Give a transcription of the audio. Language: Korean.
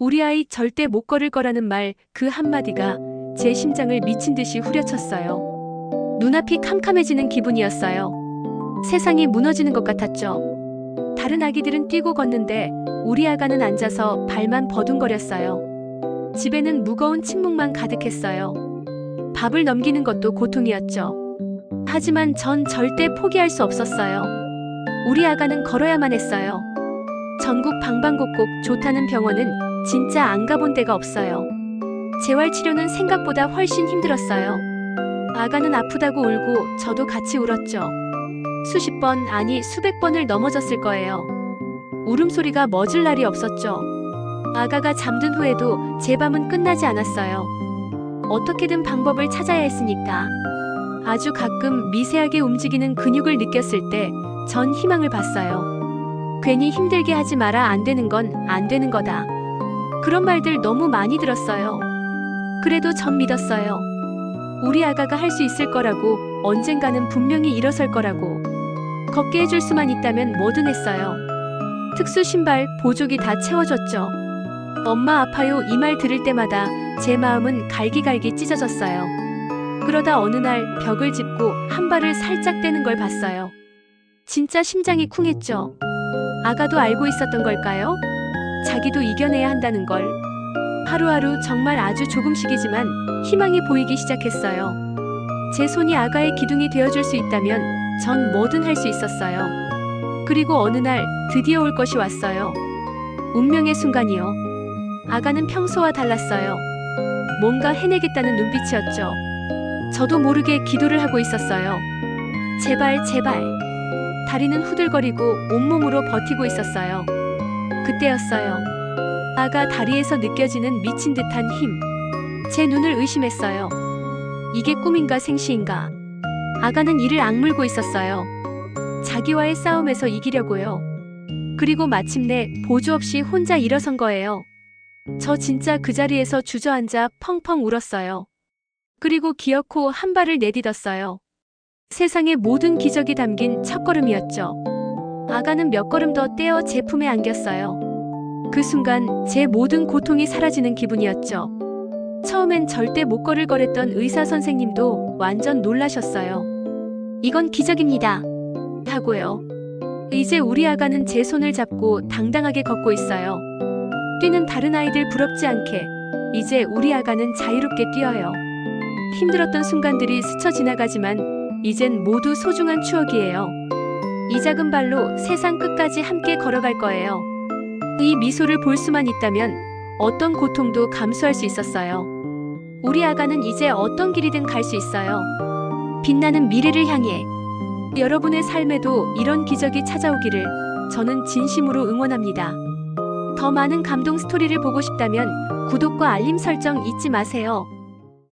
우리 아이 절대 못 걸을 거라는 말 그 한마디가 제 심장을 미친 듯이 후려쳤어요. 눈앞이 캄캄해지는 기분이었어요. 세상이 무너지는 것 같았죠. 다른 아기들은 뛰고 걷는데 우리 아가는 앉아서 발만 버둥거렸어요. 집에는 무거운 침묵만 가득했어요. 밥을 넘기는 것도 고통이었죠. 하지만 전 절대 포기할 수 없었어요. 우리 아가는 걸어야만 했어요. 전국 방방곡곡 좋다는 병원은 진짜 안 가본 데가 없어요. 재활 치료는 생각보다 훨씬 힘들었어요. 아가는 아프다고 울고 저도 같이 울었죠. 수십 번, 아니 수백 번을 넘어졌을 거예요. 울음소리가 멎을 날이 없었죠. 아가가 잠든 후에도 제 밤은 끝나지 않았어요. 어떻게든 방법을 찾아야 했으니까. 아주 가끔 미세하게 움직이는 근육을 느꼈을 때 전 희망을 봤어요. 괜히 힘들게 하지 마라 안 되는 건 안 되는 거다. 그런 말들 너무 많이 들었어요. 그래도 전 믿었어요. 우리 아가가 할 수 있을 거라고 언젠가는 분명히 일어설 거라고 걷게 해줄 수만 있다면 뭐든 했어요. 특수 신발, 보조기 다 채워줬죠. 엄마 아파요 이 말 들을 때마다 제 마음은 갈기갈기 찢어졌어요. 그러다 어느 날 벽을 짚고 한 발을 살짝 떼는 걸 봤어요. 진짜 심장이 쿵했죠. 아가도 알고 있었던 걸까요? 자기도 이겨내야 한다는 걸. 하루하루 정말 아주 조금씩이지만 희망이 보이기 시작했어요. 제 손이 아가의 기둥이 되어줄 수 있다면 전 뭐든 할 수 있었어요. 그리고 어느 날 드디어 올 것이 왔어요. 운명의 순간이요. 아가는 평소와 달랐어요. 뭔가 해내겠다는 눈빛이었죠. 저도 모르게 기도를 하고 있었어요. 제발, 제발. 다리는 후들거리고 온몸으로 버티고 있었어요. 그때였어요. 아가 다리에서 느껴지는 미친 듯한 힘. 제 눈을 의심했어요. 이게 꿈인가 생시인가. 아가는 이를 악물고 있었어요. 자기와의 싸움에서 이기려고요. 그리고 마침내 보조 없이 혼자 일어선 거예요. 저 진짜 그 자리에서 주저앉아 펑펑 울었어요. 그리고 기어코 한 발을 내딛었어요. 세상의 모든 기적이 담긴 첫걸음이었죠. 아가는 몇 걸음 더 떼어 제 품에 안겼어요. 그 순간 제 모든 고통이 사라지는 기분이었죠. 처음엔 절대 못 걸을 거랬던 의사 선생님도 완전 놀라셨어요. 이건 기적입니다. 하고요. 이제 우리 아가는 제 손을 잡고 당당하게 걷고 있어요. 뛰는 다른 아이들 부럽지 않게 이제 우리 아가는 자유롭게 뛰어요. 힘들었던 순간들이 스쳐 지나가지만 이젠 모두 소중한 추억이에요. 이 작은 발로 세상 끝까지 함께 걸어갈 거예요. 이 미소를 볼 수만 있다면 어떤 고통도 감수할 수 있었어요. 우리 아가는 이제 어떤 길이든 갈 수 있어요. 빛나는 미래를 향해 여러분의 삶에도 이런 기적이 찾아오기를 저는 진심으로 응원합니다. 더 많은 감동 스토리를 보고 싶다면 구독과 알림 설정 잊지 마세요.